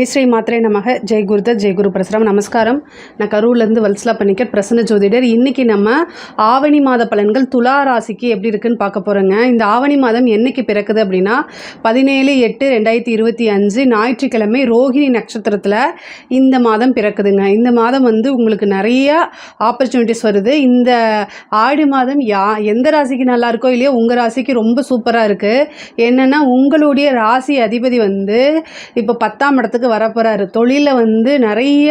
ஜெய் ஸ்ரீ மாத்திரை நமக. ஜெய் குருதர் ஜெய் குரு பிரசுரம். நமஸ்காரம். நான் கரூர்லேருந்து வல்சலா பண்ணிக்கிற பிரசன்ன ஜோதிடர். இன்றைக்கி நம்ம ஆவணி மாத பலன்கள் துலா ராசிக்கு எப்படி இருக்குன்னு பார்க்க போகிறோங்க இந்த ஆவணி மாதம் என்னைக்கு பிறக்குது அப்படின்னா பதினேழு எட்டு ரெண்டாயிரத்தி இருபத்தி அஞ்சு ஞாயிற்றுக்கிழமை ரோஹிணி நட்சத்திரத்தில் இந்த மாதம் பிறக்குதுங்க. இந்த மாதம் வந்து உங்களுக்கு நிறைய ஆப்பர்ச்சுனிட்டிஸ் வருது. இந்த ஆடி மாதம் யா எந்த ராசிக்கு நல்லா இருக்கோ இல்லையோ உங்கள் ராசிக்கு ரொம்ப சூப்பராக இருக்குது என்னென்னா உங்களுடைய ராசி அதிபதி வந்து இப்போ பத்தாம் இடத்துக்கு வரப்போகிறாரு தொழிலில் வந்து நிறைய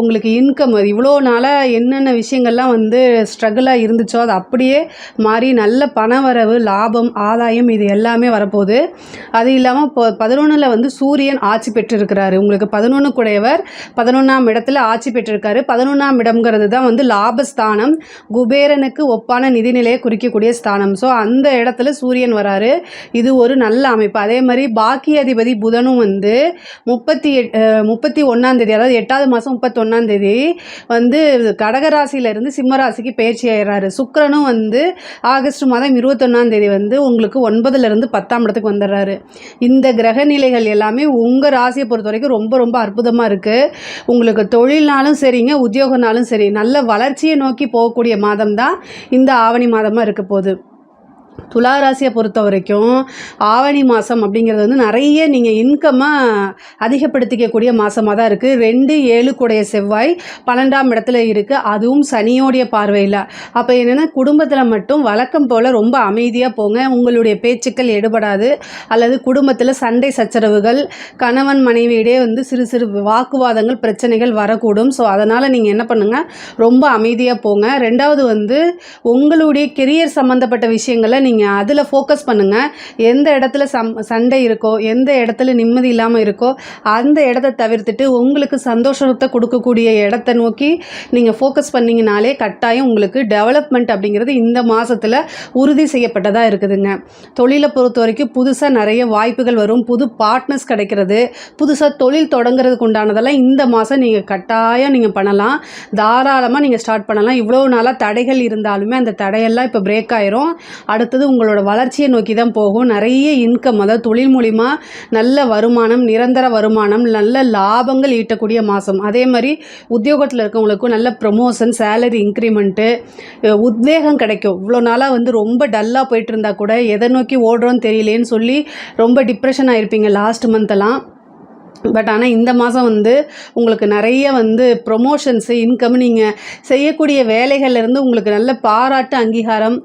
உங்களுக்கு இன்கம் இவ்வளோ நாளாக என்னென்ன விஷயங்கள்லாம் வந்து ஸ்ட்ரகிளாக இருந்துச்சோ அது அப்படியே மாறி நல்ல பணவரவு லாபம் ஆதாயம் இது எல்லாமே வரப்போகுது. அது இல்லாமல் இப்போ பதினொன்றில் வந்து சூரியன் ஆட்சி பெற்றிருக்கிறாரு. உங்களுக்கு பதினொன்று குடையவர் பதினொன்றாம் இடத்துல ஆட்சி பெற்றிருக்காரு. பதினொன்றாம் இடம்ங்கிறது தான் வந்து லாபஸ்தானம். குபேரனுக்கு ஒப்பான நிதிநிலையை குறிக்கக்கூடிய ஸ்தானம். ஸோ அந்த இடத்துல சூரியன் வராரு. இது ஒரு நல்ல அமைப்பு. அதே மாதிரி பாக்கிய அதிபதி புதனும் வந்து முப்பத்தி எட் முப்பத்தி ஒன்றாந்தேதி அதாவது எட்டாவது மாதம் முப்பத்தொன்னாந்தேதி வந்து கடகராசியிலேருந்து சிம்மராசிக்கு பயிற்சி ஆயிடுறாரு சுக்கிரனும் வந்து ஆகஸ்ட் மாதம் இருபத்தொன்னாந்தேதி வந்து உங்களுக்கு ஒன்பதுலேருந்து பத்தாம் இடத்துக்கு வந்துடுறாரு. இந்த கிரக நிலைகள் எல்லாமே உங்கள் ராசியை பொறுத்த வரைக்கும் ரொம்ப ரொம்ப அற்புதமாக இருக்குது உங்களுக்கு தொழில்னாலும் சரிங்க உத்தியோகனாலும் சரி நல்ல வளர்ச்சியை நோக்கி போகக்கூடிய மாதம் தான் இந்த ஆவணி மாதமாக இருக்க போகுது. துலா ராசியை பொறுத்த வரைக்கும் ஆவணி மாதம் அப்படிங்கிறது வந்து நிறைய நீங்கள் இன்கம்மாக அதிகப்படுத்திக்கக்கூடிய மாதமாக தான் இருக்குது ரெண்டு ஏழு கூடைய செவ்வாய் பன்னெண்டாம் இடத்துல இருக்குது அதுவும் சனியோடைய பார்வையில். அப்போ என்னென்னா குடும்பத்தில் மட்டும் வழக்கம் போல் ரொம்ப அமைதியாக போங்க. உங்களுடைய பேச்சுக்கள் எடுபடாது. அல்லது குடும்பத்தில் சண்டை சச்சரவுகள் கணவன் மனைவியிடையே வந்து சிறு சிறு வாக்குவாதங்கள் பிரச்சனைகள் வரக்கூடும். ஸோ அதனால் நீங்கள் என்ன பண்ணுங்கள் ரொம்ப அமைதியாக போங்க. ரெண்டாவது வந்து உங்களுடைய கெரியர் சம்மந்தப்பட்ட விஷயங்களை நீங்கள் அதில் ஃபோக்கஸ் பண்ணுங்கள் எந்த இடத்துல சம் சண்டை இருக்கோ எந்த இடத்துல நிம்மதி இல்லாமல் இருக்கோ அந்த இடத்த தவிர்த்துட்டு உங்களுக்கு சந்தோஷத்தை கொடுக்கக்கூடிய இடத்த நோக்கி நீங்கள் ஃபோக்கஸ் பண்ணிங்கனாலே கட்டாயம் உங்களுக்கு டெவலப்மெண்ட் அப்படிங்கிறது இந்த மாதத்தில் உறுதி செய்யப்பட்டதாக இருக்குதுங்க. தொழிலை பொறுத்த வரைக்கும் புதுசாக நிறைய வாய்ப்புகள் வரும். புது பார்ட்னர்ஸ் கிடைக்கிறது. புதுசாக தொழில் தொடங்குறதுக்கு உண்டானதெல்லாம் இந்த மாதம் நீங்கள் கட்டாயம் நீங்கள் பண்ணலாம். தாராளமாக நீங்கள் ஸ்டார்ட் பண்ணலாம். இவ்வளோ நாளாக தடைகள் இருந்தாலுமே அந்த தடையெல்லாம் இப்போ பிரேக் ஆயிரும். அடுத்தது உங்களோட வளர்ச்சியை நோக்கி தான் போகும். நிறைய இன்கம் அதாவது தொழில் மூலிமா நல்ல வருமானம் நிரந்தர வருமானம் நல்ல லாபங்கள் ஈட்டக்கூடிய மாதம் அதே மாதிரி உத்தியோகத்தில் இருக்கவங்களுக்கும் நல்ல ப்ரொமோஷன் சேலரி இன்க்ரிமெண்ட்டு உத்வேகம் கிடைக்கும். இவ்வளோ நாளாக வந்து ரொம்ப டல்லாக போயிட்டு இருந்தால் கூட எதை நோக்கி ஓடுறோன்னு தெரியலேன்னு சொல்லி ரொம்ப டிப்ரெஷன் ஆகிருப்பீங்க லாஸ்ட் மந்த்தெல்லாம் பட் ஆனால் இந்த மாதம் வந்து உங்களுக்கு நிறைய வந்து ப்ரொமோஷன்ஸு இன்கம் நீங்கள் செய்யக்கூடிய வேலைகள்லேருந்து உங்களுக்கு நல்ல பாராட்டு அங்கீகாரம்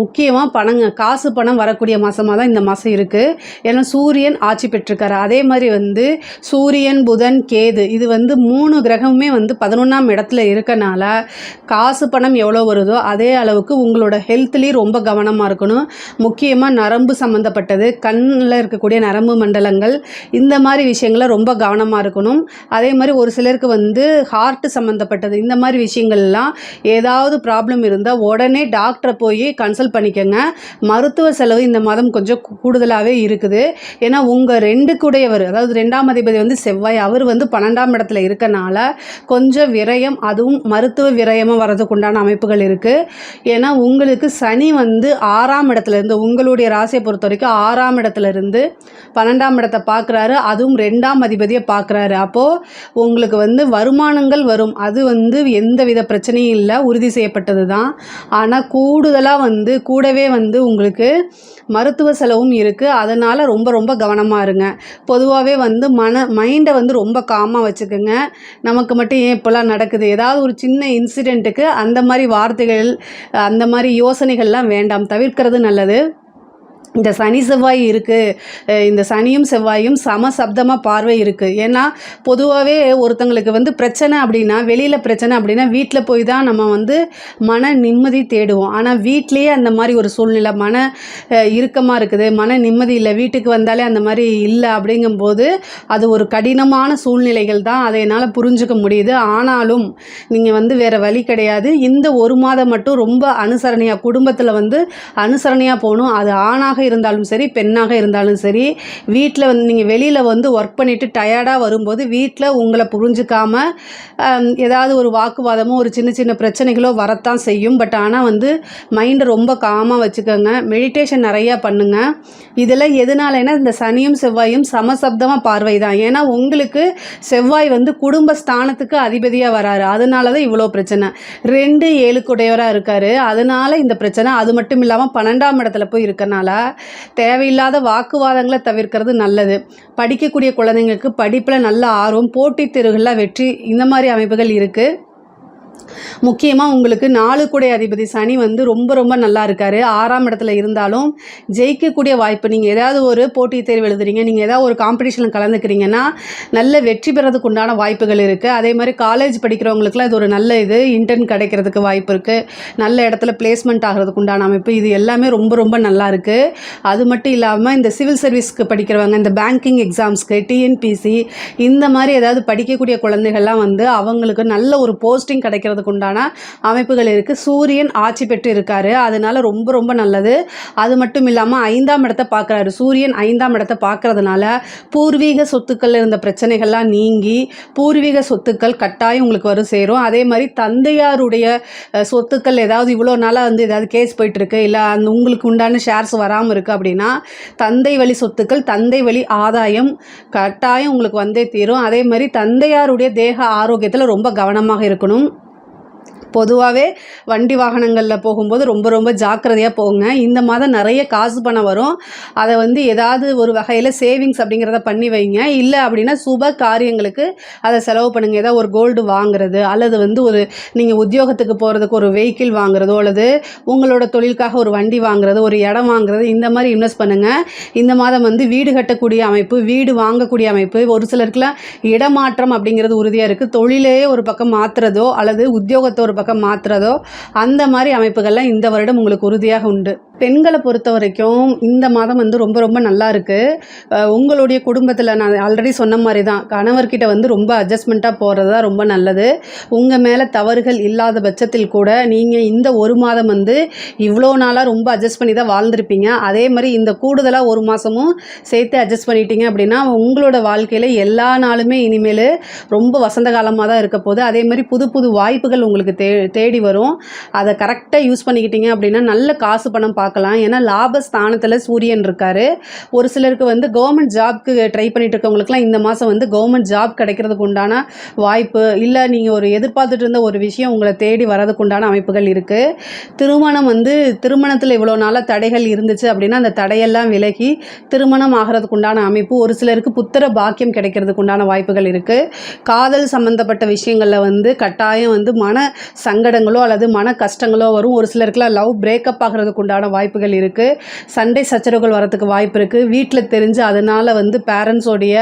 முக்கியமாக பணங்க காசு பணம் வரக்கூடிய மாதமாக தான் இந்த மாதம் இருக்குது ஏன்னா சூரியன் ஆட்சி பெற்றிருக்காரு. அதே மாதிரி வந்து சூரியன் புதன் கேது இது வந்து மூணு கிரகமுமே வந்து பதினொன்றாம் இடத்துல இருக்கனால காசு பணம் எவ்வளோ வருதோ அதே அளவுக்கு உங்களோட ஹெல்த்லேயும் ரொம்ப கவனமாக இருக்கணும். முக்கியமாக நரம்பு சம்மந்தப்பட்டது கண்ணில் இருக்கக்கூடிய நரம்பு மண்டலங்கள் இந்த மாதிரி விஷயங்களை ரொம்ப கவனமாக இருக்கணும். அதே மாதிரி ஒரு சிலருக்கு வந்து ஹார்ட் சம்மந்தப்பட்டது இந்த மாதிரி விஷயங்கள்லாம் ஏதாவது ப்ராப்ளம் இருந்தால் உடனே டாக்டரை போய் கன்சல்ட் பண்ணிக்கோங்க. மருத்துவ செலவு இந்த மாதம் கொஞ்சம் கூடுதலாகவே இருக்குது. ஏன்னா உங்கள் ரெண்டு கூடையவர் அதாவது ரெண்டாம் அதிபதி வந்து செவ்வாய் அவர் வந்து பன்னெண்டாம் இடத்துல இருக்கனால கொஞ்சம் விரயம் அதுவும் மருத்துவ விரயமாக வர்றதுக்கு உண்டான அமைப்புகள் இருக்குது ஏன்னா உங்களுக்கு சனி வந்து ஆறாம் இடத்துல இருந்து உங்களுடைய ராசியை பொறுத்த வரைக்கும் ஆறாம் இடத்துல இருந்து பன்னெண்டாம் இடத்தை பார்க்குறாரு. அதுவும் ரெண்டாம் அதிபதியை பார்க்குறாரு. அப்போது உங்களுக்கு வந்து வருமானங்கள் வரும். அது வந்து எந்த வித பிரச்சனையும் இல்லை. உறுதி செய்யப்பட்டது தான் ஆனால் கூடுதலாக வந்து கூடவே வந்து உங்களுக்கு மருத்துவ செலவும் இருக்குது அதனால் ரொம்ப ரொம்ப கவனமாக இருங்க. பொதுவாகவே வந்து மன மைண்டை வந்து ரொம்ப காமாக வச்சுக்கோங்க. நமக்கு மட்டும் ஏன் இப்போல்லாம் நடக்குது? ஏதாவது ஒரு சின்ன இன்சிடெண்ட்டுக்கு அந்த மாதிரி வார்த்தைகள் அந்த மாதிரி யோசனைகள்லாம் வேண்டாம். தவிர்க்கிறது நல்லது. இந்த சனி செவ்வாய் இருக்குது இந்த சனியும் செவ்வாயும் சம சப்தமாக பார்வை இருக்குது ஏன்னா பொதுவாகவே ஒருத்தங்களுக்கு வந்து பிரச்சனை அப்படின்னா வெளியில் பிரச்சனை அப்படின்னா வீட்டில் போய் தான் நம்ம வந்து மன நிம்மதி தேடுவோம். ஆனால் வீட்லேயே அந்த மாதிரி ஒரு சூழ்நிலை மன இறுக்கமாக இருக்குது. மன நிம்மதி இல்லை வீட்டுக்கு வந்தாலே அந்த மாதிரி இல்லை அப்படிங்கும்போது அது ஒரு கடினமான சூழ்நிலைகள் தான் அதை என்னால் புரிஞ்சுக்க முடியுது. ஆனாலும் நீங்கள் வந்து வேறு வழி கிடையாது. இந்த ஒரு மாதம் மட்டும் ரொம்ப அனுசரணையாக குடும்பத்தில் வந்து அனுசரணையாக போகணும். அது ஆணாக இருந்தாலும் சரி பெண்ணாக இருந்தாலும் சரி வீட்டில் வந்து நீங்கள் வெளியில் வந்து ஒர்க் பண்ணிவிட்டு டயர்டாக வரும்போது வீட்டில் உங்களை புரிஞ்சுக்காம ஏதாவது ஒரு வாக்குவாதமோ ஒரு சின்ன சின்ன பிரச்சனைகளோ வரத்தான் செய்யும். பட் ஆனால் வந்து மைண்டை ரொம்ப காமாக வச்சுக்கோங்க. மெடிடேஷன் நிறையா பண்ணுங்க. இதில் எதனாலனா இந்த சனியும் செவ்வாயும் சமசப்தமாக பார்வை தான். ஏன்னா உங்களுக்கு செவ்வாய் வந்து குடும்ப ஸ்தானத்துக்கு அதிபதியாக வராரு. அதனால தான் இவ்வளோ பிரச்சனை. ரெண்டு ஏழுக்குடையவராக இருக்காரு. அதனால இந்த பிரச்சனை அது மட்டும் இல்லாமல் பன்னெண்டாம் இடத்துல போய் இருக்கனால தேவையில்லாத வாக்குவாதங்களை தவிர்க்கிறது நல்லது. படிக்கக்கூடிய குழந்தைங்களுக்கு படிப்பில் நல்ல ஆர்வம் போட்டித் தேர்வுகளில் வெற்றி இந்த மாதிரி அமைப்புகள் இருக்குது முக்கியமாக உங்களுக்கு நாலு கூடை அதிபதி சனி வந்து ரொம்ப ரொம்ப நல்லா இருக்காரு. ஆறாம் இடத்துல இருந்தாலும் ஜெயிக்கக்கூடிய வாய்ப்பு நீங்கள் ஏதாவது ஒரு போட்டித் தேர்வு எழுதுறீங்க நீங்கள் ஏதாவது ஒரு காம்படிஷனில் கலந்துக்கிறீங்கன்னா நல்ல வெற்றி பெறதுக்கு உண்டான வாய்ப்புகள் இருக்குது அதே மாதிரி காலேஜ் படிக்கிறவங்களுக்குலாம் இது ஒரு நல்ல இது. இன்டர்ன் கிடைக்கிறதுக்கு வாய்ப்பு இருக்குது நல்ல இடத்துல பிளேஸ்மெண்ட் ஆகிறதுக்கு உண்டான அமைப்பு. இது எல்லாமே ரொம்ப ரொம்ப நல்லா இருக்குது அது மட்டும் இல்லாமல் இந்த சிவில் சர்வீஸ்க்கு படிக்கிறவங்க இந்த பேங்கிங் எக்ஸாம்ஸ்க்கு டிஎன்பிசி இந்த மாதிரி ஏதாவது படிக்கக்கூடிய குழந்தைகள்லாம் வந்து அவங்களுக்கு நல்ல ஒரு போஸ்டிங் கிடைக்கிறதுக்கு உண்டான அமைப்புகள் இருக்குது சூரியன் ஆட்சி பெற்று இருக்காரு அதனால ரொம்ப ரொம்ப நல்லது. அது மட்டும் இல்லாமல் ஐந்தாம் இடத்தை பார்க்குறாரு. சூரியன் ஐந்தாம் இடத்தை பார்க்கறதுனால பூர்வீக சொத்துக்கள் இருந்த பிரச்சனைகள்லாம் நீங்கி பூர்வீக சொத்துக்கள் கட்டாயம் உங்களுக்கு வரும் சேரும். அதே மாதிரி தந்தையாருடைய சொத்துக்கள் ஏதாவது இவ்வளோ நாளாக வந்து ஏதாவது கேஸ் போயிட்டுருக்கு. இல்லை அந்த உங்களுக்கு உண்டான ஷேர்ஸ் வராமல் இருக்குது அப்படின்னா தந்தை வழி சொத்துக்கள் தந்தை வழி ஆதாயம் கட்டாயம் உங்களுக்கு வந்தே தீரும். அதே மாதிரி தந்தையாருடைய தேக ஆரோக்கியத்தில் ரொம்ப கவனமாக இருக்கணும். பொதுவாகவே வண்டி வாகனங்களில் போகும்போது ரொம்ப ரொம்ப ஜாக்கிரதையாக போங்க. இந்த மாதம் நிறைய காசு பணம் வரும். அதை வந்து ஏதாவது ஒரு வகையில் சேவிங்ஸ் அப்படிங்கிறத பண்ணி வைங்க. இல்லை அப்படின்னா சுப காரியங்களுக்கு அதை செலவு பண்ணுங்கள் ஏதாவது ஒரு கோல்டு வாங்குறது அல்லது வந்து ஒரு நீங்கள் உத்தியோகத்துக்கு போகிறதுக்கு ஒரு வெஹிக்கிள் வாங்குறதோ அல்லது உங்களோட தொழிலுக்காக ஒரு வண்டி வாங்குறது ஒரு இடம் வாங்குறது இந்த மாதிரி இன்வெஸ்ட் பண்ணுங்கள் இந்த மாதம் வந்து வீடு கட்டக்கூடிய அமைப்பு வீடு வாங்கக்கூடிய அமைப்பு ஒரு சிலருக்குலாம் இடமாற்றம் அப்படிங்கிறது உறுதியாக இருக்குது தொழிலே ஒரு பக்கம் மாற்றுறதோ அல்லது உத்தியோகத்தை ஒரு பக்கம் மாற்றுறதோ அந்த மாதிரி அமைப்புகள்லாம் இந்த வருடம் உங்களுக்கு உறுதியாக உண்டு. பெண்களை பொறுத்த வரைக்கும் இந்த மாதம் வந்து ரொம்ப ரொம்ப நல்லா இருக்குது உங்களுடைய குடும்பத்தில் நான் ஆல்ரெடி சொன்ன மாதிரி தான் கணவர்கிட்ட வந்து ரொம்ப அட்ஜஸ்ட்மெண்ட்டாக போகிறது தான் ரொம்ப நல்லது. உங்கள் மேலே தவறுகள் இல்லாத பட்சத்தில் கூட நீங்கள் இந்த ஒரு மாதம் வந்து இவ்வளோ நாளாக ரொம்ப அட்ஜஸ்ட் பண்ணி தான் வாழ்ந்துருப்பீங்க. அதே மாதிரி இந்த கூடுதலாக ஒரு மாதமும் சேர்த்து அட்ஜஸ்ட் பண்ணிட்டீங்க அப்படின்னா உங்களோட வாழ்க்கையில் எல்லா நாளுமே இனிமேல் ரொம்ப வசந்த காலமாக தான் இருக்க போகுது. அதே மாதிரி புது புது வாய்ப்புகள் உங்களுக்கு தே தேடி வரும். அதை கரெக்டாக யூஸ் பண்ணிக்கிட்டீங்க அப்படின்னா நல்ல காசு பணம் பார்க்கலாம். ஏன்னா லாபஸ்தானத்தில் சூரியன் இருக்காரு. ஒரு சிலருக்கு வந்து கவர்மெண்ட் ஜாப்க்கு ட்ரை பண்ணிட்டு இருக்கவங்களுக்குலாம் இந்த மாதம் வந்து கவர்மெண்ட் ஜாப் கிடைக்கிறதுக்கு உண்டான வாய்ப்பு இல்லை நீங்கள் ஒரு எதிர்பார்த்துட்டு இருந்த ஒரு விஷயம் உங்களை தேடி வரதுக்கு உண்டான அமைப்புகள் இருக்குது திருமணம் வந்து திருமணத்தில் இவ்வளோ நாளாக தடைகள் இருந்துச்சு அப்படின்னா அந்த தடையெல்லாம் விலகி திருமணம் ஆகிறதுக்கு உண்டான அமைப்பு ஒரு சிலருக்கு புத்திர பாக்கியம் கிடைக்கிறதுக்கு உண்டான வாய்ப்புகள் இருக்குது காதல் சம்மந்தப்பட்ட விஷயங்களில் வந்து கட்டாயம் வந்து மன சங்கடங்களோ அல்லது மன கஷ்டங்களோ வரும். ஒரு சிலருக்குலாம் லவ் பிரேக்கப் ஆகிறதுக்கு உண்டான வாய்ப்புகள் இருக்குது சண்டை சச்சரவுகள் வரத்துக்கு வாய்ப்பு இருக்குது வீட்டில் தெரிஞ்சு அதனால் வந்து பேரண்ட்ஸோடைய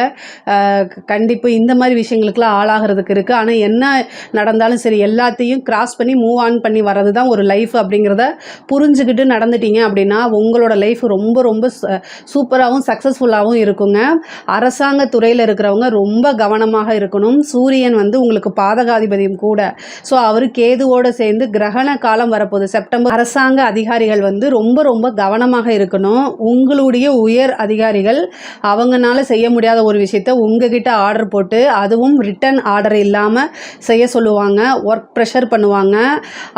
கண்டிப்பு இந்த மாதிரி விஷயங்களுக்குலாம் ஆளாகிறதுக்கு இருக்குது ஆனால் என்ன நடந்தாலும் சரி எல்லாத்தையும் கிராஸ் பண்ணி மூவ் ஆன் பண்ணி வர்றது தான் ஒரு லைஃப் அப்படிங்கிறத புரிஞ்சுக்கிட்டு நடந்துட்டீங்க அப்படின்னா உங்களோட லைஃப் ரொம்ப ரொம்ப சூப்பராகவும் சக்ஸஸ்ஃபுல்லாகவும் இருக்குங்க. அரசாங்க துறையில் இருக்கிறவங்க ரொம்ப கவனமாக இருக்கணும். சூரியன் வந்து உங்களுக்கு பாதகாதிபதியும் கூட. ஸோ அவர் கேதுவோடு சேர்ந்து கிரகண காலம் வரப்போகுது. செப்டம்பர் அரசாங்க அதிகாரிகள் வந்து ரொம்ப ரொம்ப ரொம்ப கவனமாக இருக்கணும். உங்களுடைய உயர் அதிகாரிகள் அவங்கனால செய்ய முடியாத ஒரு விஷயத்த உங்ககிட்ட ஆர்டர் போட்டு அதுவும் ரிட்டன் ஆர்டர் இல்லாமல் செய்ய சொல்லுவாங்க ஒர்க் ப்ரெஷர் பண்ணுவாங்க.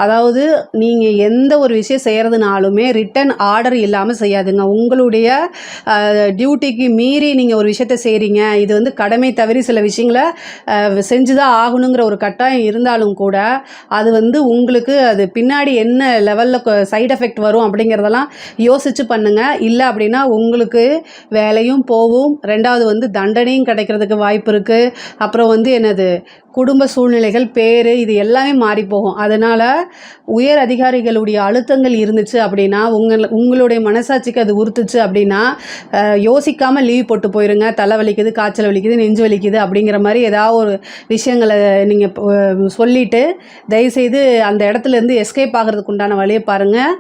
அதாவது நீங்கள் எந்த ஒரு விஷயம் செய்கிறதுனாலுமே ரிட்டன் ஆர்டர் இல்லாமல் செய்யாதுங்க. உங்களுடைய டியூட்டிக்கு மீறி நீங்கள் ஒரு விஷயத்த செய்கிறீங்க இது வந்து கடமை தவறி சில விஷயங்களை செஞ்சு தான் ஆகணுங்கிற ஒரு கட்டாயம் இருந்தாலும் கூட அது வந்து உங்களுக்கு அது பின்னாடி என்ன லெவலில் சைடு எஃபெக்ட் வரும் அப்படிங்கிறதெல்லாம் யோசித்து பண்ணுங்கள் இல்லை அப்படின்னா உங்களுக்கு வேலையும் போகும். ரெண்டாவது வந்து தண்டனையும் கிடைக்கிறதுக்கு வாய்ப்பு இருக்குது அப்புறம் வந்து என்னது? குடும்ப சூழ்நிலைகள் பேர் இது எல்லாமே மாறி போகும். அதனால் உயர் அதிகாரிகளுடைய அழுத்தங்கள் இருந்துச்சு அப்படின்னா உங்கள் உங்களுடைய மனசாட்சிக்கு அது உறுத்துச்சு அப்படின்னா யோசிக்காமல் லீவ் போட்டு போயிருங்க. தலை வலிக்குது காய்ச்சல் வலிக்குது நெஞ்சு வலிக்குது அப்படிங்கிற மாதிரி ஏதாவது ஒரு விஷயங்களை நீங்கள் சொல்லிவிட்டு தயவுசெய்து அந்த இடத்துல இருந்து எஸ்கேப் ஆகிறதுக்கு உண்டான வழியை பாருங்கள்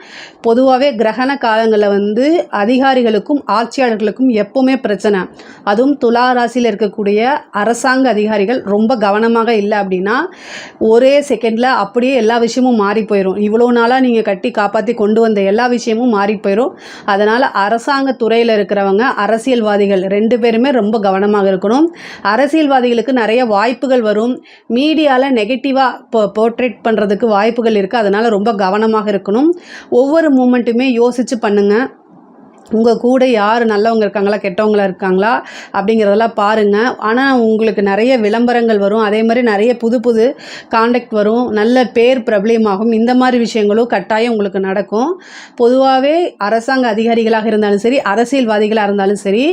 பொதுவாகவே கிரகண காலங்களில் வந்து அதிகாரிகளுக்கும் ஆட்சியாளர்களுக்கும் எப்போவுமே பிரச்சனை. அதுவும் துலா ராசியில் இருக்கக்கூடிய அரசாங்க அதிகாரிகள் ரொம்ப கவனமாக இல்லை அப்படின்னா ஒரே செகண்டில் அப்படியே எல்லா விஷயமும் மாறி போயிடும் இவ்வளோ நாளாக நீங்கள் கட்டி காப்பாற்றி கொண்டு வந்த எல்லா விஷயமும் மாறி போயிடும் அதனால் அரசாங்க துறையில் இருக்கிறவங்க அரசியல்வாதிகள் ரெண்டு பேருமே ரொம்ப கவனமாக இருக்கணும். அரசியல்வாதிகளுக்கு நிறைய வாய்ப்புகள் வரும். மீடியாவில் நெகட்டிவாக போ போர்ட்ரேட் பண்ணுறதுக்கு வாய்ப்புகள் இருக்குது அதனால் ரொம்ப கவனமாக இருக்கணும். ஒவ்வொரு மூமெண்ட்டுமே எப்பயுமே யோசித்து பண்ணுங்கள் உங்கள் கூட யார் நல்லவங்க இருக்காங்களா கெட்டவங்களா இருக்காங்களா அப்படிங்கிறதெல்லாம் பாருங்கள் ஆனால் உங்களுக்கு நிறைய விளம்பரங்கள் வரும். அதே மாதிரி நிறைய புது புது காண்டாக்ட் வரும். நல்ல பேர் பிரபலியமாகும். இந்த மாதிரி விஷயங்களும் கட்டாயம் உங்களுக்கு நடக்கும். பொதுவாகவே அரசாங்க அதிகாரிகளாக இருந்தாலும் சரி அரசியல்வாதிகளாக இருந்தாலும் சரி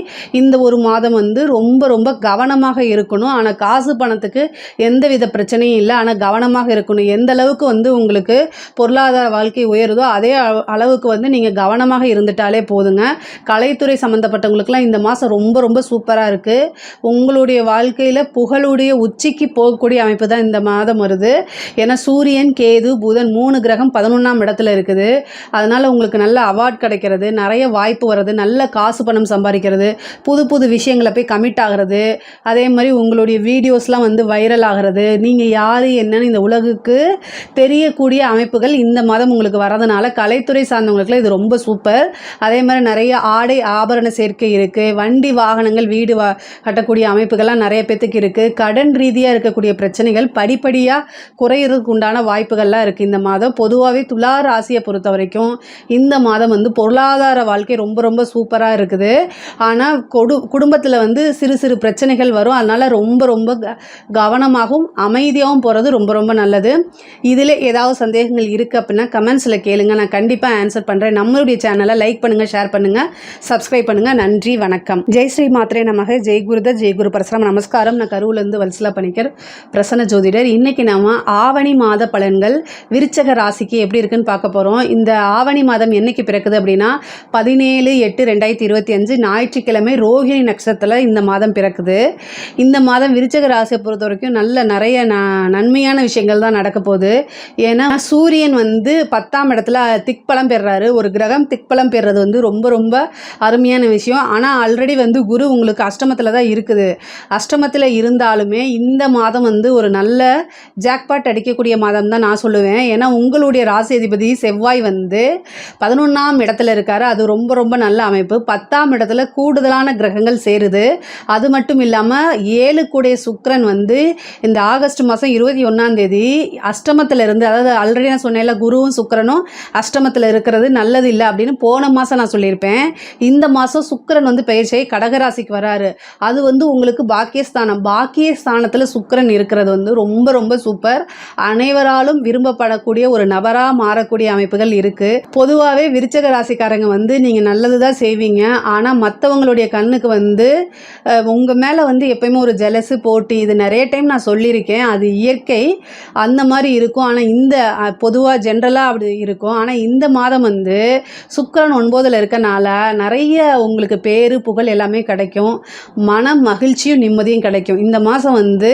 இந்த ஒரு மாதம் வந்து ரொம்ப ரொம்ப கவனமாக இருக்கணும். ஆனால் காசு பணத்துக்கு எந்த வித பிரச்சனையும் இல்லை. ஆனால் கவனமாக இருக்கணும். எந்த அளவுக்கு வந்து உங்களுக்கு பொருளாதார வாழ்க்கை உயருதோ அதே அளவுக்கு வந்து நீங்கள் கவனமாக இருந்துட்டாலே போதுங்க. கலைத்துறை சம்மந்தப்பட்டவங்களுக்குலாம் இந்த மாதம் ரொம்ப ரொம்ப சூப்பராக இருக்குது உங்களுடைய வாழ்க்கையில் புகழுடைய உச்சிக்கு போகக்கூடிய அமைப்பு தான் இந்த மாதம் வருது. ஏன்னா சூரியன் கேது புதன் மூணு கிரகம் பதினொன்றாம் இடத்துல இருக்குது. அதனால் உங்களுக்கு நல்ல அவார்ட் கிடைக்கிறது நிறைய வாய்ப்பு வர்றது நல்ல காசு பணம் சம்பாதிக்கிறது புது புது விஷயங்களை போய் கமிட் ஆகிறது அதே மாதிரி உங்களுடைய வீடியோஸ்லாம் வந்து வைரல் ஆகிறது நீங்கள் யார் என்னன்னு இந்த உலகுக்கு தெரியக்கூடிய அமைப்புகள் இந்த மாதம் உங்களுக்கு வரதுனால கலைத்துறை சார்ந்தவங்களுக்குலாம் இது ரொம்ப சூப்பர் அதே மாதிரி நிறைய ஆடை ஆபரண சேர்க்கை இருக்குது வண்டி வாகனங்கள் வீடு வா கட்டக்கூடிய அமைப்புகள்லாம் நிறைய பேத்துக்கு இருக்குது கடன் ரீதியாக இருக்கக்கூடிய பிரச்சனைகள் படிப்படியாக குறையிறதுக்கு உண்டான வாய்ப்புகள்லாம் இருக்குது இந்த மாதம். பொதுவாகவே துலா ராசியை பொறுத்த வரைக்கும் இந்த மாதம் வந்து பொருளாதார வாழ்க்கை ரொம்ப ரொம்ப சூப்பராக இருக்குது. ஆனால் கொடு குடும்பத்தில் வந்து சிறு சிறு பிரச்சனைகள் வரும். அதனால் ரொம்ப ரொம்ப க- கவனமாகவும் அமைதியாகவும் போகிறது ரொம்ப ரொம்ப நல்லது. இதில் ஏதாவது சந்தேகங்கள் இருக்குது அப்படின்னா கமெண்ட்ஸில் கேளுங்க. நான் கண்டிப்பாக ஆன்சர் பண்ணுறேன் நம்மளுடைய சேனலை லைக் பண்ணுங்கள் ஷேர் பண்ணுங்கள் சப்ஸ்கிரைப் பண்ணுங்கள் நன்றி வணக்கம். ஜெய் ஸ்ரீ மாத்ரே நமக. ஜெய் குருதர் ஜெய் குரு நமஸ்காரம். நான் கருவிலேருந்து வல்சலா பணிக்கர் பிரசன்ன ஜோதிடர். இன்னைக்கு நாம ஆவணி மாத பலன்கள் விருச்சக ராசிக்கு எப்படி இருக்குன்னு பார்க்க போகிறோம் இந்த ஆவணி மாதம் என்னைக்கு பிறக்குது அப்படின்னா பதினேழு எட்டு ரெண்டாயிரத்தி இருபத்தி அஞ்சு ஞாயிற்றுக்கிழமை ரோஹிணி நட்சத்திரத்தில் இந்த மாதம் பிறக்குது. இந்த மாதம் விருச்சக ராசியை பொறுத்த வரைக்கும் நல்ல நிறைய ந நன்மையான விஷயங்கள் தான் நடக்க போகுது. ஏன்னா சூரியன் வந்து பத்தாம் இடத்துல திக்பலம் பெறாரு ஒரு கிரகம் திக்பலம் பெறது வந்து ரொம்ப ரொம்ப அருமையான விஷயம். ஆனால் ஆல்ரெடி வந்து குரு உங்களுக்கு அஷ்டமத்தில் தான் இருக்குது. அஷ்டமத்தில் இருந்தாலுமே இந்த மாதம் வந்து ஒரு நல்ல ஜாக்பாட் அடிக்கக்கூடிய மாதம் தான் நான் சொல்லுவேன். ஏன்னா உங்களுடைய ராசி அதிபதி செவ்வாய் வந்து பதினொன்றாம் இடத்துல இருக்காரு. அது ரொம்ப ரொம்ப நல்ல அமைப்பு. பத்தாம் இடத்துல கூடுதலான கிரகங்கள் சேருது. அது மட்டும் இல்லாமல் ஏழு கூடிய சுக்கரன் வந்து இந்த ஆகஸ்ட் மாதம் இருபத்தி ஒன்றாம் தேதி அஷ்டமத்தில் இருந்து அதாவது ஆல்ரெடி நான் சொன்னேன்ல குருவும் சுக்கரனும் அஷ்டமத்தில் இருக்கிறது நல்லது இல்லை அப்படின்னு போன மாதம் நான் சொல்லியிருப்பேன். இந்த மாதம் சுக்கரன் வந்து பயிற்சியை கடகராசிக்கு வராரு. அது வந்து உங்களுக்கு பாக்கியஸ்தானம். பாக்கியஸ்தானத்தில் சுக்கரன் இருக்கிறது வந்து ரொம்ப ரொம்ப சூப்பர் அனைவராலும் விரும்பப்படக்கூடிய ஒரு நபராக மாறக்கூடிய அமைப்புகள் இருக்குது பொதுவாகவே விருச்சக ராசிக்காரங்க வந்து நீங்கள் நல்லது தான் செய்வீங்க. ஆனால் மற்றவங்களுடைய கண்ணுக்கு வந்து உங்கள் மேலே வந்து எப்பயுமே ஒரு ஜெலஸு போட்டி இது நிறைய டைம் நான் சொல்லியிருக்கேன். அது இயற்கை அந்த மாதிரி இருக்கும். ஆனால் இந்த பொதுவாக ஜென்ரலாக அப்படி இருக்கும். ஆனால் இந்த மாதம் வந்து சுக்கரன் ஒன்பதில் இருக்கனால நிறைய உங்களுக்கு பேர் புகழ் எல்லாமே கிடைக்கும். மன மகிழ்ச்சியும் நிம்மதியும் கிடைக்கும். இந்த மாதம் வந்து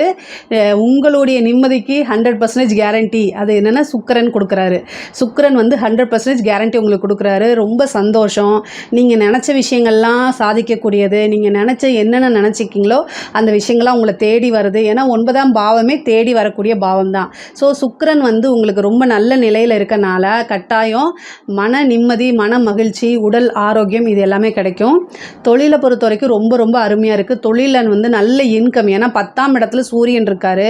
உங்களுடைய நிம்மதிக்கு ஹண்ட்ரட் பர்சன்டேஜ் கேரண்டி அது என்னென்னா சுக்கரன் கொடுக்குறாரு. சுக்கரன் வந்து ஹண்ட்ரட் பர்சன்டேஜ் கேரண்டி உங்களுக்கு கொடுக்குறாரு. ரொம்ப சந்தோஷம். நீங்கள் நினச்ச விஷயங்கள்லாம் சாதிக்கக்கூடியது. நீங்கள் நினச்ச என்னென்ன நினச்சிக்கிங்களோ அந்த விஷயங்கள்லாம் உங்களை தேடி வருது. ஏன்னா ஒன்பதாம் பாவமே தேடி வரக்கூடிய பாவம் தான் ஸோ சுக்கரன் வந்து உங்களுக்கு ரொம்ப நல்ல நிலையில் இருக்கனால கட்டாயம் மன நிம்மதி மன மகிழ்ச்சி உடல் ஆரோக்கியம் இது எல்லாமே கிடைக்கும். தொழிலை பொறுத்த வரைக்கும் ரொம்ப ரொம்ப அருமையாக இருக்குது தொழிலில் வந்து நல்ல இன்கம் ஏன்னா பத்தாம் இடத்துல சூரியன் இருக்கார்.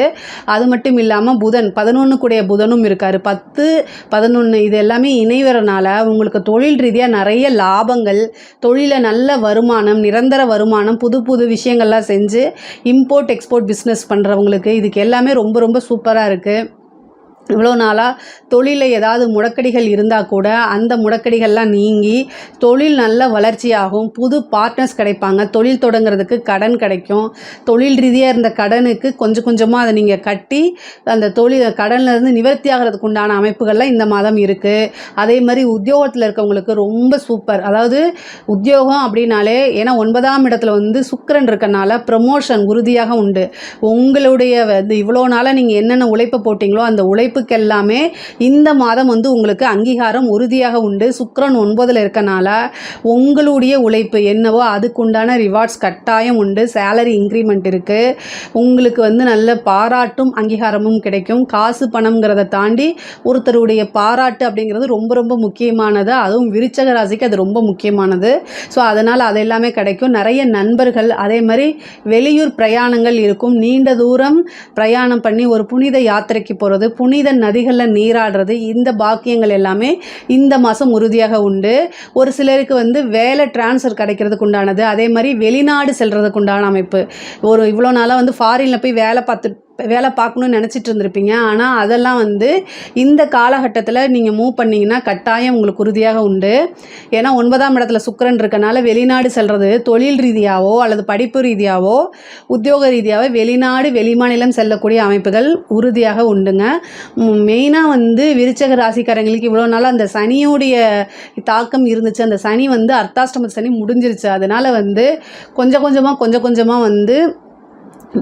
அது மட்டும் இல்லாமல் புதன் பதினொன்று கூடிய புதனும் இருக்கார். பத்து பதினொன்று இது எல்லாமே இணைவரனால உங்களுக்கு தொழில் ரீதியாக நிறைய லாபங்கள் தொழிலில் நல்ல வருமானம் நிரந்தர வருமானம் புது புது விஷயங்கள்லாம் செஞ்சு இம்போர்ட் எக்ஸ்போர்ட் பிஸ்னஸ் பண்ணுறவங்களுக்கு இதுக்கு எல்லாமே ரொம்ப ரொம்ப சூப்பராக இருக்குது இவ்வளோ நாளாக தொழிலில் ஏதாவது முடக்கடிகள் இருந்தால் கூட அந்த முடக்கடிகள்லாம் நீங்கி தொழில் நல்ல வளர்ச்சியாகும் புது பார்ட்னர்ஸ் கிடைப்பாங்க தொழில் தொடங்குறதுக்கு கடன் கிடைக்கும். தொழில் ரீதியாக இருந்த கடனுக்கு கொஞ்சம் கொஞ்சமாக அதை நீங்கள் கட்டி அந்த தொழில் கடன்லேருந்து நிவர்த்தி ஆகிறதுக்கு உண்டான அமைப்புகள்லாம் இந்த மாதம் இருக்குது அதே மாதிரி உத்தியோகத்தில் இருக்கவங்களுக்கு ரொம்ப சூப்பர் அதாவது உத்தியோகம் அப்படின்னாலே ஏன்னா ஒன்பதாம் இடத்துல வந்து சுக்கரன் இருக்கனால ப்ரமோஷன் உறுதியாக உண்டு. உங்களுடைய இவ்வளோ நாளாக நீங்கள் என்னென்ன உழைப்பு போட்டிங்களோ அந்த உழைப்பு உழைப்புக்கெல்லாமே இந்த மாதம் வந்து உங்களுக்கு அங்கீகாரம் உறுதியாக உண்டு. சுக்கரன் ஒன்பதில் இருக்கனால உங்களுடைய உழைப்பு என்னவோ அதுக்குண்டான ரிவார்ட்ஸ் கட்டாயம் உண்டு. சேலரி இன்க்ரிமெண்ட் இருக்குது உங்களுக்கு வந்து நல்ல பாராட்டும் அங்கீகாரமும் கிடைக்கும். காசு பணம்ங்கிறத தாண்டி ஒருத்தருடைய பாராட்டு அப்படிங்கிறது ரொம்ப ரொம்ப முக்கியமானது. அதுவும் விருச்சக ராசிக்கு அது ரொம்ப முக்கியமானது. ஸோ அதனால் அது எல்லாமே கிடைக்கும். நிறைய நண்பர்கள் அதே மாதிரி வெளியூர் பிரயாணங்கள் இருக்கும். நீண்ட தூரம் பிரயாணம் பண்ணி ஒரு புனித யாத்திரைக்கு போகிறது புனித நதிகளில் நீராடுறது இந்த பாக்கியங்கள் எல்லாமே இந்த மாதம் உறுதியாக உண்டு. ஒரு சிலருக்கு வந்து வேலை டிரான்ஸ்ஃபர் கிடைக்கிறதுக்கு உண்டானது அதே மாதிரி வெளிநாடு செல்றதுக்கு உண்டான அமைப்பு. ஒரு இவ்வளோ நாளாக வந்து ஃபாரினில் போய் வேலை பார்த்து வேலை பார்க்கணும்னு நினச்சிட்டு இருந்திருப்பீங்க. ஆனால் அதெல்லாம் வந்து இந்த காலகட்டத்தில் நீங்கள் மூவ் பண்ணிங்கன்னா கட்டாயம் உங்களுக்கு உறுதியாக உண்டு. ஏன்னா ஒன்பதாம் இடத்துல சுக்கரன் இருக்கனால வெளிநாடு செல்வது தொழில் ரீதியாவோ அல்லது படிப்பு ரீதியாவோ உத்தியோக ரீதியாவோ வெளிநாடு வெளிமாநிலம் செல்லக்கூடிய அமைப்புகள் உறுதியாக உண்டுங்க. மெயினாக வந்து விருச்சக ராசிக்காரங்களுக்கு இவ்வளோ நாள் அந்த சனியோடைய தாக்கம் இருந்துச்சு. அந்த சனி வந்து அர்த்தாஷ்டம சனி முடிஞ்சிருச்சு. அதனால் வந்து கொஞ்சம் கொஞ்சமாக கொஞ்சம் கொஞ்சமாக வந்து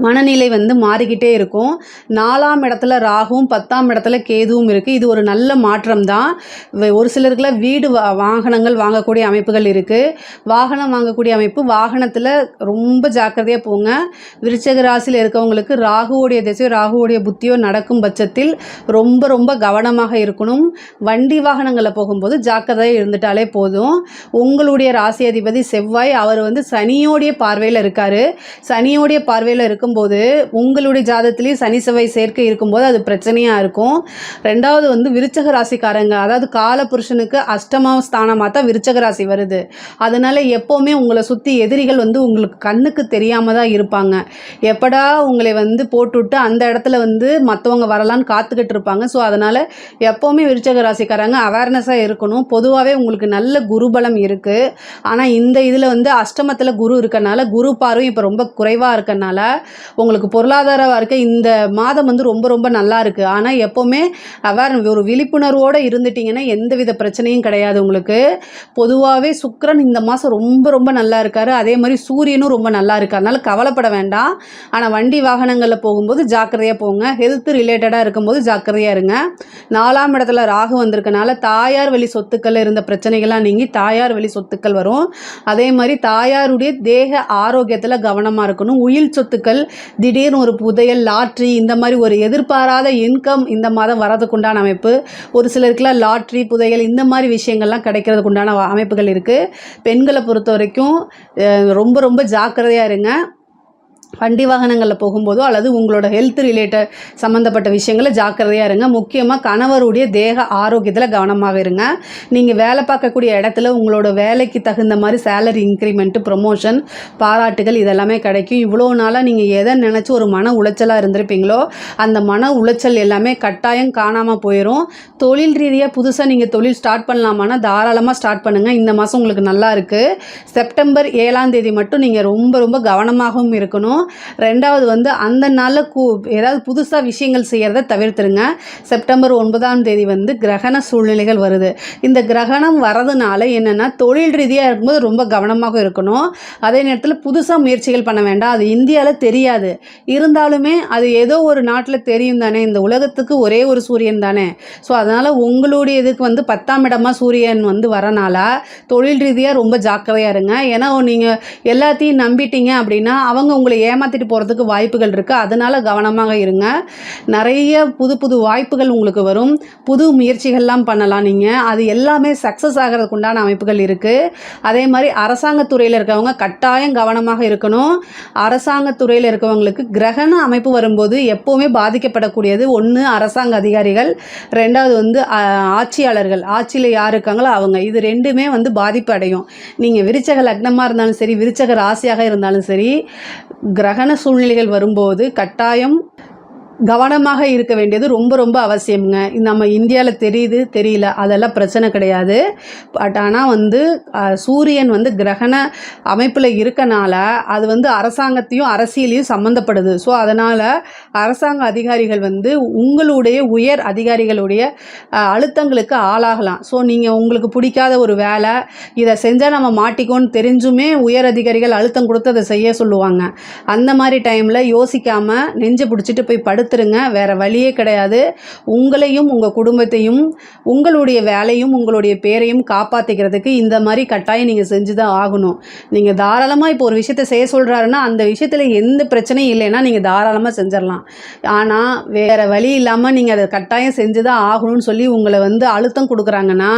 மனநிலை வந்து மாறிக்கிட்டே இருக்கும். நாலாம் இடத்துல ராகுவும் பத்தாம் இடத்துல கேதுவும் இருக்குது இது ஒரு நல்ல மாற்றம் தான் ஒரு சிலருக்குலாம் வீடு வா வாகனங்கள் வாங்கக்கூடிய அமைப்புகள் இருக்குது வாகனம் வாங்கக்கூடிய அமைப்பு வாகனத்தில் ரொம்ப ஜாக்கிரதையாக போங்க. விருச்சக ராசியில் இருக்கவங்களுக்கு ராகுவோடைய திசையோ ராகுவோடைய புத்தியோ நடக்கும் பட்சத்தில் ரொம்ப ரொம்ப கவனமாக இருக்கணும். வண்டி வாகனங்களில் போகும்போது ஜாக்கிரதையாக இருந்துட்டாலே போதும். உங்களுடைய ராசி அதிபதி செவ்வாய் அவர் வந்து சனியோடைய பார்வையில் இருக்கார். சனியோடைய பார்வையில் இருக்கும்போது உங்களுடைய ஜாதகத்திலேயே சனி செவ்வாய் சேர்க்கை இருக்கும்போது அது பிரச்சனையாக இருக்கும். ரெண்டாவது வந்து விருச்சக ராசிக்காரங்க அதாவது கால புருஷனுக்கு அஷ்டம ஸ்தானமாக தான் விருச்சக ராசி வருது. அதனால் எப்போவுமே உங்களை சுற்றி எதிரிகள் வந்து உங்களுக்கு கண்ணுக்கு தெரியாமல் தான் இருப்பாங்க. எப்படா உங்களை வந்து போட்டுவிட்டு அந்த இடத்துல வந்து மற்றவங்க வரலான்னு காத்துக்கிட்டு இருப்பாங்க. ஸோ அதனால் எப்போவுமே விருச்சக ராசிக்காரங்க அவேர்னஸாக இருக்கணும். பொதுவாகவே உங்களுக்கு நல்ல குருபலம் இருக்குது ஆனால் இந்த இதில் வந்து அஷ்டமத்தில் குரு இருக்கனால குரு பார்வையும் இப்போ ரொம்ப குறைவாக இருக்கனால உங்களுக்கு பொருளாதார வாழ்க்கை இந்த மாதம் வந்து ரொம்ப ரொம்ப நல்லா இருக்குது ஆனால் எப்போவுமே அவேர் ஒரு விழிப்புணர்வோடு இருந்துட்டிங்கன்னா எந்தவித பிரச்சனையும் கிடையாது உங்களுக்கு. பொதுவாகவே சுக்கரன் இந்த மாதம் ரொம்ப ரொம்ப நல்லா இருக்காரு. அதே மாதிரி சூரியனும் ரொம்ப நல்லா இருக்கு அதனால கவலைப்பட வேண்டாம். ஆனால் வண்டி வாகனங்களில் போகும்போது ஜாக்கிரதையாக போங்க. ஹெல்த் ரிலேட்டடாக இருக்கும்போது ஜாக்கிரதையாக இருங்க. நாலாம் இடத்துல ராகு வந்திருக்கனால தாயார் வழி சொத்துக்கள் இருந்த பிரச்சனைகள்லாம் நீங்கி தாயார் வழி சொத்துக்கள் வரும். அதே மாதிரி தாயாருடைய தேக ஆரோக்கியத்தில் கவனமாக இருக்கணும். உயில் சொத்துக்கள் திடீர்னு ஒரு புதையல் லாட்ரி இந்த மாதிரி ஒரு எதிர்பாராத இன்கம் இந்த மாதம் வரதுக்கு உண்டான அமைப்பு. ஒரு சிலருக்குலாம் லாட்ரி புதையல் இந்த மாதிரி விஷயங்கள்லாம் கிடைக்கிறதுக்கு உண்டான அமைப்புகள் இருக்குது பெண்களை பொறுத்த வரைக்கும் ரொம்ப ரொம்ப ஜாக்கிரதையாக இருங்க. வண்டி வாகனங்களில் போகும்போதோ அல்லது உங்களோட ஹெல்த் ரிலேட்டட் சம்மந்தப்பட்ட விஷயங்களை ஜாக்கிரதையாக இருங்க. முக்கியமாக கணவருடைய தேக ஆரோக்கியத்தில் கவனமாக இருங்க. நீங்கள் வேலை பார்க்கக்கூடிய இடத்துல உங்களோட வேலைக்கு தகுந்த மாதிரி சேலரி இன்க்ரிமெண்ட்டு ப்ரொமோஷன் பாராட்டுகள் இதெல்லாமே கிடைக்கும். இவ்வளோ நாளாக நீங்கள் எதை நினச்சி ஒரு மன உளைச்சலாக இருந்திருப்பீங்களோ அந்த மன உளைச்சல் எல்லாமே கட்டாயம் காணாமல் போயிடும் தொழில் ரீதியாக புதுசாக நீங்கள் தொழில் ஸ்டார்ட் பண்ணலாமான்னா தாராளமாக ஸ்டார்ட் பண்ணுங்கள் இந்த மாதம் உங்களுக்கு நல்லா இருக்குது செப்டம்பர் ஏழாம் தேதி மட்டும் நீங்கள் ரொம்ப ரொம்ப கவனமாகவும் இருக்கணும். ரெண்டாவது வந்து அந்த நாளில் கூ ஏதாவது புதுசாக விஷயங்கள் செய்கிறத தவிர்த்துருங்க. செப்டம்பர் ஒன்பதாம் தேதி வந்து கிரகண சூழ்நிலைகள் வருது. இந்த கிரகணம் வரதுனால என்னென்னா தொழில் ரீதியாக இருக்கும்போது ரொம்ப கவனமாக இருக்கணும். அதே நேரத்தில் புதுசாக முயற்சிகள் பண்ண வேண்டாம். அது இந்தியாவில் தெரியாது. இருந்தாலுமே அது ஏதோ ஒரு நாட்டில் தெரியும் தானே. இந்த உலகத்துக்கு ஒரே ஒரு சூரியன் தானே. ஸோ அதனால் உங்களுடைய இதுக்கு வந்து பத்தாம் இடமா சூரியன் வந்து வரனால தொழில் ரீதியாக ரொம்ப ஜாக்கிரதையாக இருங்க. ஏன்னா நீங்கள் எல்லாத்தையும் நம்பிட்டீங்க அப்படின்னா அவங்க உங்களை ஏமாற்றிட்டு போகிறதுக்கு வாய்ப்புகள் இருக்குது அதனால் கவனமாக இருங்க. நிறைய புது புது வாய்ப்புகள் உங்களுக்கு வரும். புது முயற்சிகள்லாம் பண்ணலாம் நீங்கள் அது எல்லாமே சக்ஸஸ் ஆகிறதுக்கு உண்டான அமைப்புகள் இருக்குது அதே மாதிரி அரசாங்கத்துறையில் இருக்கவங்க கட்டாயம் கவனமாக இருக்கணும். அரசாங்கத்துறையில் இருக்கவங்களுக்கு கிரகண அமைப்பு வரும்போது எப்போவுமே பாதிக்கப்படக்கூடியது ஒன்று அரசாங்க அதிகாரிகள் ரெண்டாவது வந்து ஆட்சியாளர்கள். ஆட்சியில் யார் இருக்காங்களோ அவங்க. இது ரெண்டுமே வந்து பாதிப்பு அடையும். நீங்கள் விருச்சக லக்னமாக இருந்தாலும் சரி விருச்சக ராசியாக இருந்தாலும் சரி கிரகண சூழ்நிலைகள் வரும்போது கட்டாயம் கவனமாக இருக்க வேண்டியது ரொம்ப ரொம்ப அவசியம்ங்க. நம்ம இந்தியாவில் தெரியுது தெரியல. அதெல்லாம் பிரச்சனை கிடையாது. பட் ஆனால் வந்து சூரியன் வந்து கிரகண அமைப்பில் இருக்கனால அது வந்து அரசாங்கத்தையும் அரசியலையும் சம்மந்தப்படுது. ஸோ அதனால் அரசாங்க அதிகாரிகள் வந்து உங்களுடைய உயர் அதிகாரிகளுடைய அழுத்தங்களுக்கு ஆளாகலாம். ஸோ நீங்கள் உங்களுக்கு பிடிக்காத ஒரு வேலை இதை செஞ்சால் நம்ம மாட்டிக்கோன்னு தெரிஞ்சுமே உயர் அதிகாரிகள் அழுத்தம் கொடுத்து அதை செய்ய சொல்லுவாங்க. அந்த மாதிரி டைமில் யோசிக்காமல் நெஞ்சு பிடிச்சிட்டு போய் படுத்து தடுத்துருங்க. வேறு வழியே கிடையாது. உங்களையும் உங்கள் குடும்பத்தையும் உங்களுடைய வேலையும் உங்களுடைய பேரையும் காப்பாற்றிக்கிறதுக்கு இந்த மாதிரி கட்டாயம் நீங்கள் செஞ்சு தான் ஆகணும். நீங்கள் தாராளமாக இப்போ ஒரு விஷயத்த செய்ய சொல்கிறாருன்னா அந்த விஷயத்தில் எந்த பிரச்சனையும் இல்லைன்னா நீங்கள் தாராளமாக செஞ்சிடலாம். ஆனால் வேறு வழி இல்லாமல் நீங்கள் அதை கட்டாயம் செஞ்சு தான் ஆகணும்னு சொல்லி உங்களை வந்து அழுத்தம் கொடுக்குறாங்கன்னா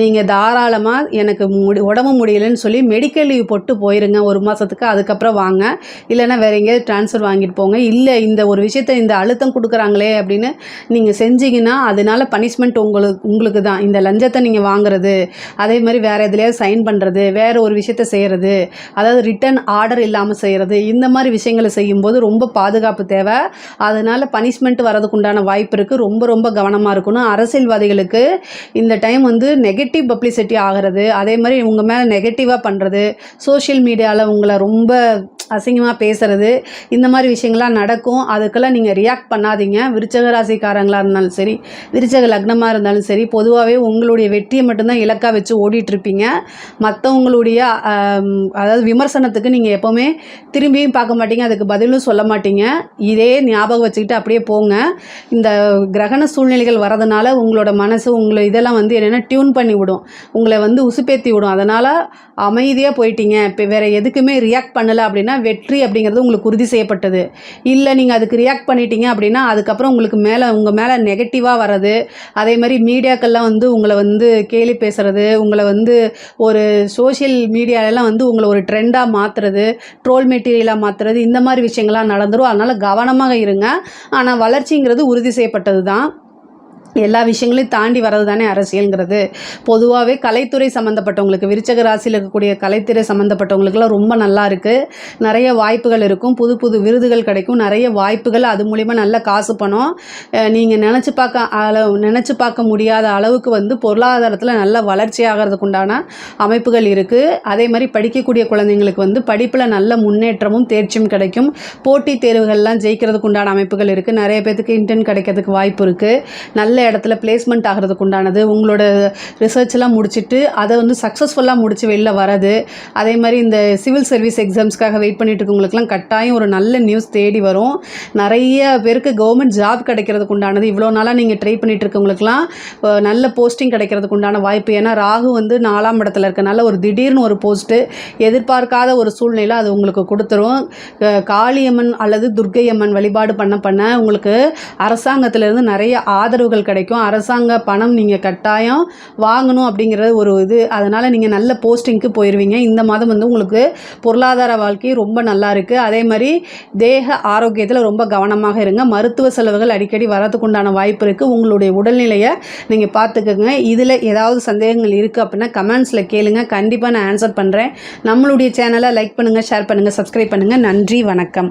நீங்கள் தாராளமாக எனக்கு முடி உடம்பு முடியலன்னு சொல்லி மெடிக்கல் லீவ் போட்டு போயிருங்க ஒரு மாதத்துக்கு அதுக்கப்புறம் வாங்க. இல்லைன்னா வேறு எங்கேயாவது ட்ரான்ஸ்ஃபர் வாங்கிட்டு போங்க. இல்லை இந்த ஒரு விஷயத்த இந்த அழுத்தம் கொடுக்குறாங்களே அப்படின்னு நீங்கள் செஞ்சீங்கன்னா அதனால பனிஷ்மெண்ட் உங்களுக்கு உங்களுக்கு தான். இந்த லஞ்சத்தை நீங்கள் வாங்குறது அதே மாதிரி வேறு எதுலையாவது சைன் பண்ணுறது வேறு ஒரு விஷயத்த செய்கிறது அதாவது ரிட்டர்ன் ஆர்டர் இல்லாமல் செய்கிறது இந்த மாதிரி விஷயங்களை செய்யும்போது ரொம்ப பாதுகாப்பு தேவை. அதனால் பனிஷ்மெண்ட் வரதுக்கு உண்டான வாய்ப்பு இருக்குது ரொம்ப ரொம்ப கவனமாக இருக்கணும். அரசியல்வாதிகளுக்கு இந்த டைம் வந்து நெகட்டிவ் பப்ளிசிட்டி ஆகிறது அதே மாதிரி உங்கள் மேலே நெகட்டிவாக பண்ணுறது சோஷியல் மீடியாவில் உங்களை ரொம்ப அசிங்கமாக பேசுகிறது இந்த மாதிரி விஷயங்கள்லாம் நடக்கும். அதுக்கெல்லாம் நீங்கள் ரியாக்ட் பண்ணாதீங்க. விருச்சக ராசிக்காரங்களாக இருந்தாலும் சரி விருச்சக லக்னமாக இருந்தாலும் சரி பொதுவாகவே உங்களுடைய வெற்றியை மட்டும்தான் இலக்காக வச்சு ஓடிட்டுருப்பீங்க. மற்றவங்களுடைய அதாவது விமர்சனத்துக்கு நீங்கள் எப்போவுமே திரும்பியும் பார்க்க மாட்டீங்க அதுக்கு பதிலும் சொல்ல மாட்டீங்க. இதே ஞாபகம் வச்சுக்கிட்டு அப்படியே போங்க. இந்த கிரகண சூழ்நிலைகள் வரதுனால உங்களோட மனசு உங்களை இதெல்லாம் வந்து என்னென்னா டியூன் பண்ணி விடும். உங்களை வந்து உசுப்பேத்தி விடும். அதனால் அமைதியாக போயிட்டீங்க. இப்போ வேறு எதுக்குமே ரியாக்ட் பண்ணலை அப்படின்னா வெற்றி அப்படிங்கிறது உங்களுக்கு உறுதி செய்யப்பட்டது. இல்லை நீங்கள் அதுக்கு ரியாக்ட் பண்ணிட்டீங்க அப்படின்னா அதுக்கப்புறம் உங்களுக்கு மேலே உங்கள் மேலே நெகட்டிவாக வர்றது அதே மாதிரி மீடியாக்கள்லாம் வந்து உங்களை வந்து கேலி பேசுகிறது உங்களை வந்து ஒரு சோஷியல் மீடியாலெல்லாம் வந்து உங்களை ஒரு ட்ரெண்டாக மாற்றுறது ட்ரோல் மெட்டீரியலாக மாற்றுறது இந்த மாதிரி விஷயங்கள்லாம் நடந்துடும் அதனால் கவனமாக இருங்க. ஆனால் வளர்ச்சிங்கிறது உறுதி செய்யப்பட்டது தான் எல்லா விஷயங்களையும் தாண்டி வர்றது தானே அரசியலுங்கிறது. பொதுவாகவே கலைத்துறை சம்மந்தப்பட்டவங்களுக்கு விருச்சக ராசியில் இருக்கக்கூடிய கலைத்துறை சம்மந்தப்பட்டவங்களுக்குலாம் ரொம்ப நல்லா இருக்குது நிறைய வாய்ப்புகள் இருக்கும். புது புது விருதுகள் கிடைக்கும். நிறைய வாய்ப்புகள் அது மூலிமா நல்ல காசு பணம். நீங்கள் நினச்சி பார்க்க அளவு நினச்சி பார்க்க முடியாத அளவுக்கு வந்து பொருளாதாரத்தில் நல்ல வளர்ச்சி ஆகிறதுக்கு உண்டான அமைப்புகள் இருக்குது அதே மாதிரி படிக்கக்கூடிய குழந்தைங்களுக்கு வந்து படிப்பில் நல்ல முன்னேற்றமும் தேர்ச்சியும் கிடைக்கும். போட்டித் தேர்வுகள்லாம் ஜெயிக்கிறதுக்கு உண்டான அமைப்புகள் இருக்குது நிறைய பேர்த்துக்கு இன்டர்ன் கிடைக்கிறதுக்கு வாய்ப்பு இருக்குது நல்ல இடத்துல பிளேஸ்மெண்ட் ஆகிறதுக்கு உண்டானது. உங்களோட ரிசர்ச்லாம் முடிச்சுட்டு அதை வந்து சக்ஸஸ்ஃபுல்லாக முடிச்சு வெளில வரது. அதே மாதிரி இந்த சிவில் சர்வீஸ் எக்ஸாம்ஸ்க்காக வெயிட் பண்ணிட்டு இருக்கவங்களுக்குலாம் கட்டாயம் ஒரு நல்ல நியூஸ் தேடி வரும். நிறைய பேருக்கு கவர்மெண்ட் ஜாப் கிடைக்கிறதுக்கு உண்டானது. இவ்வளோ நாளாக நீங்கள் ட்ரை பண்ணிட்டு இருக்கவங்களுக்குலாம் நல்ல போஸ்டிங் கிடைக்கிறதுக்கு உண்டான வாய்ப்பு. ஏன்னா ராகு வந்து நாலாம் இடத்துல இருக்கனால ஒரு திடீர்னு ஒரு போஸ்ட்டு எதிர்பார்க்காத ஒரு சூழ்நிலை அது உங்களுக்கு கொடுத்துரும். காளியம்மன் அல்லது துர்க்கையம்மன் வழிபாடு பண்ண பண்ண உங்களுக்கு அரசாங்கத்திலேருந்து நிறைய ஆதரவுகள் கிடைக்கும். அரசாங்க பணம் நீங்கள் கட்டாயம் வாங்கணும் அப்படிங்கிறது ஒரு இது. அதனால் நீங்கள் நல்ல போஸ்டிங்க்கு போயிடுவீங்க இந்த மாதம் வந்து உங்களுக்கு பொருளாதார வாழ்க்கை ரொம்ப நல்லா இருக்குது அதே மாதிரி தேக ஆரோக்கியத்தில் ரொம்ப கவனமாக இருங்க. மருத்துவ செலவுகள் அடிக்கடி வரதுக்கு உண்டான வாய்ப்பு இருக்குது உங்களுடைய உடல்நிலையை நீங்கள் பார்த்துக்கோங்க. இதில் ஏதாவது சந்தேகங்கள் இருக்குது அப்படின்னா கமெண்ட்ஸில் கேளுங்க. கண்டிப்பாக நான் ஆன்சர் பண்ணுறேன் நம்மளுடைய சேனலை லைக் பண்ணுங்கள் ஷேர் பண்ணுங்கள் சப்ஸ்கிரைப் பண்ணுங்கள் நன்றி வணக்கம்.